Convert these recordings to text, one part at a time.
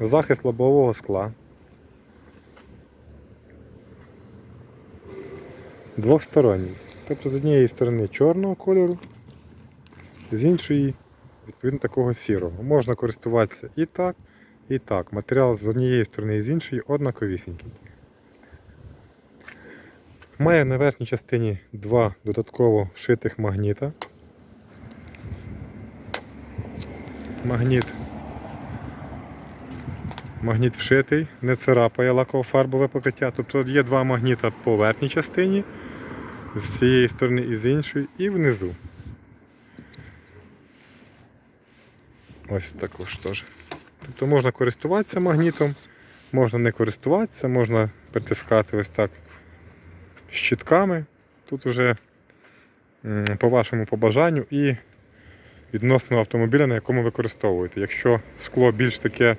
захист лобового скла. Двосторонній. Тобто з однієї сторони чорного кольору, з іншої, відповідно, такого сірого. Можна користуватися і так, і так. Матеріал з однієї сторони і з іншої однаковісінький. Має на верхній частині два додатково вшитих магніта. Магніт. Магніт вшитий, не царапає лаково-фарбове покриття. Тобто є два магніта по верхній частині, з цієї сторони і з іншої, і внизу. Ось також теж. Тобто можна користуватися магнітом, можна не користуватися, можна притискати ось так щітками. Тут вже по вашому побажанню і відносно автомобіля, на якому використовуєте. Якщо скло більш таке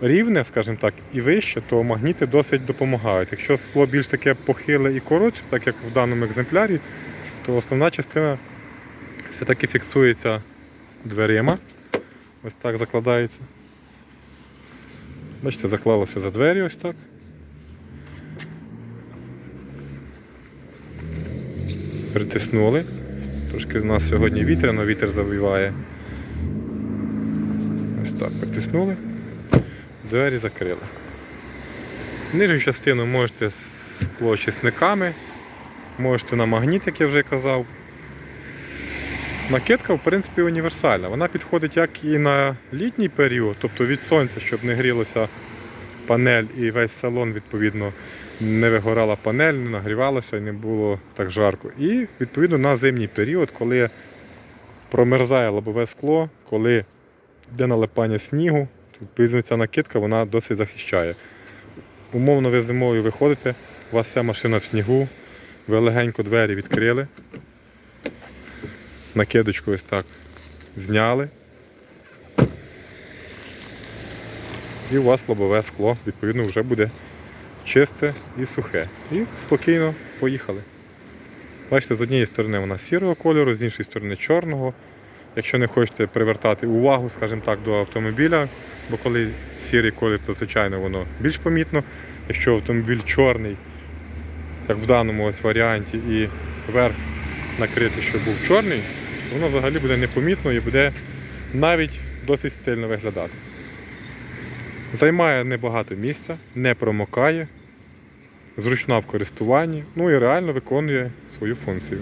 рівне, скажімо так, і вище, то магніти досить допомагають. Якщо скло більш таке похиле і коротше, так як в даному екземплярі, то основна частина все-таки фіксується дверима. Ось так закладається. Бачите, заклалося за двері ось так. Притиснули. Трошки в нас сьогодні вітряно, вітер завіває. Ось так, притиснули. Двері закрили. Нижню частину можете з склоочисниками, можете на магніт, як я вже казав. Накидка, в принципі, універсальна. Вона підходить як і на літній період, тобто від сонця, щоб не грілася панель і весь салон, відповідно, не вигорала панель, не нагрівалося і не було так жарко. І відповідно на зимній період, коли промерзає лобове скло, коли йде налипання снігу, відповідно ця накидка вона досить захищає. Умовно, ви зимою виходите, у вас вся машина в снігу, ви легенько двері відкрили, накидочку ось так зняли. І у вас лобове скло, відповідно, вже буде чисте і сухе. І спокійно поїхали. Бачите, з однієї сторони вона сірого кольору, з іншої сторони чорного. Якщо не хочете привертати увагу, скажімо так, до автомобіля, бо коли сірий колір, то звичайно воно більш помітно. Якщо автомобіль чорний, як в даному ось варіанті, і верх накрити, щоб був чорний, воно взагалі буде непомітно і буде навіть досить стильно виглядати. Займає небагато місця, не промокає, зручна в користуванні, ну і реально виконує свою функцію.